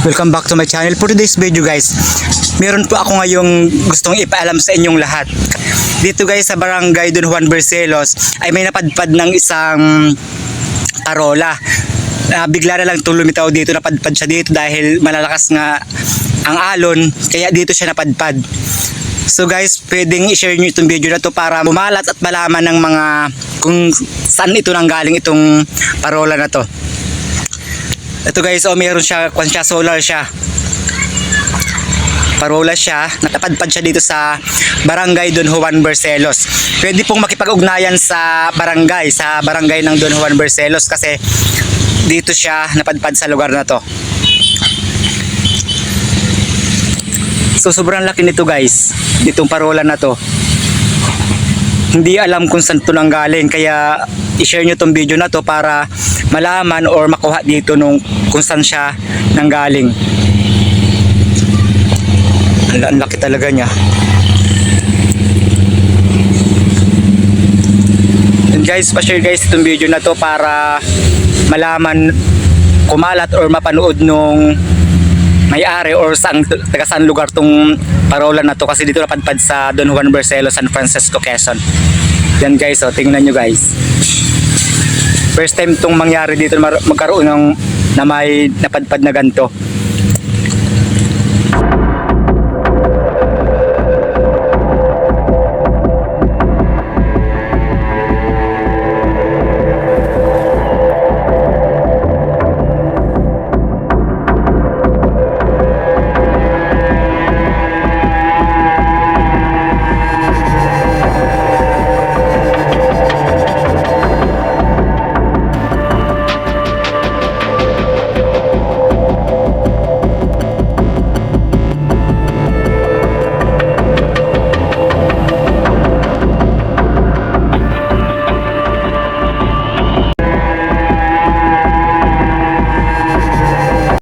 Welcome back to my channel. For today's video guys, meron po ako ngayong gustong ipaalam sa inyong lahat. Dito guys sa barangay Don Juan Bercelos ay may napadpad ng isang parola. Na bigla na lang itong lumitaw dito, napadpad siya dito dahil malalakas nga ang alon, kaya dito siya napadpad. So guys, pwedeng i-share nyo itong video na to para bumalat at malaman ng mga kung saan ito nanggaling itong parola na to. Ito guys, oh meron siya, kwan siya, solar siya. Parola siya, natapadpad siya dito sa Barangay Don Juan Bercelos. Pwede pong makipag-ugnayan sa barangay, sa barangay ng Don Juan Bercelos kasi dito siya napadpad sa lugar na to. So sobrang laki nito guys, itong parola na to. Hindi alam kung saan to nanggaling kaya i-share nyo tong video na to para malaman or makuha dito nung kung saan siya nanggaling. Ang ang laki talaga niya. And guys, pa-share guys itong video na to para malaman kumalat or mapanood nung may-ari or saan, taga saan lugar tong parola na to kasi dito napadpad sa Don Juan Bercelo, San Francisco, Quezon. Yan guys, oh, tingnan nyo guys. First time tong mangyari dito magkaroon ng na may napadpad na ganito.